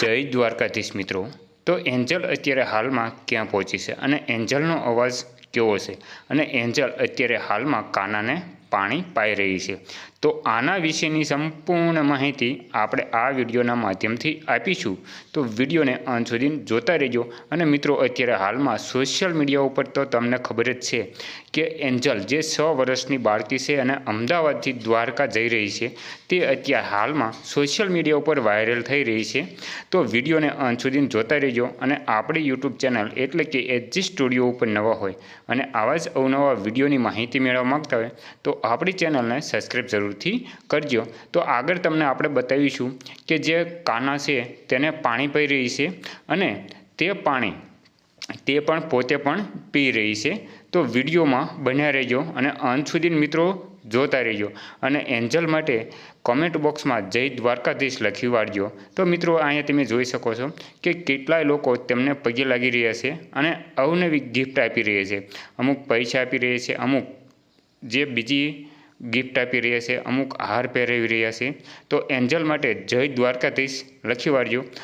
જય દ્વારકાધીશ મિત્રો. તો એન્જલ અત્યારે હાલમાં ક્યાં પહોંચી છે? અને એન્જલનો અવાજ કેવો છે? અને એન્જલ અત્યારે હાલમાં કાનાને પાણી પાઈ રહી છે. તો આના વિશેની સંપૂર્ણ માહિતી આપણે આ વિડીયોના માધ્યમથી આપીશું. તો વિડીયોને અંત સુધી જોતા રહેજો. અને મિત્રો, અત્યારે હાલમાં સોશિયલ મીડિયા ઉપર તો તમને ખબર જ છે કે એન્જલ જે છ વર્ષની બાળકી છે અને અમદાવાદથી દ્વારકા જઈ રહી છે, તે અત્યારે હાલમાં સોશિયલ મીડિયા ઉપર વાયરલ થઈ રહી છે. તો વિડીયોને અંત સુધી જોતા રહેજો. અને આપણી યુટ્યુબ ચેનલ એટલે કે એચજી સ્ટુડિયો ઉપર નવા હોય અને આવા જ અવનવા વિડીયોની માહિતી મેળવવા માગતા હોય, તો આપણી ચેનલને સબસ્ક્રાઈબ જરૂરથી કરજો. તો આગળ તમને આપણે બતાવીશું કે જે કાના છે તેને પાણી પી રહી છે અને તે પાણી તે પણ પોતે પણ પી રહી છે. તો વિડીયોમાં બન્યા રહેજો અને અંત સુધી મિત્રો જોતા રહેજો અને એન્જલ માટે કોમેન્ટ બોક્સમાં જય દ્વારકાધીશ લખી વાળજો. તો મિત્રો અહીંયા તમે જોઈ શકો છો કે કેટલાય લોકો તેમને પગે લાગી રહ્યા છે અને અવનવી ગિફ્ટ આપી રહ્યા છે. અમુક પૈસા આપી રહ્યા છે, અમુક જે બીજી ગિફ્ટ આપી રહ્યા છે, અમુક હાર પહેરાવી રહ્યા છે. તો એન્જલ માટે જય દ્વારકાધીશ લખી વાળજો.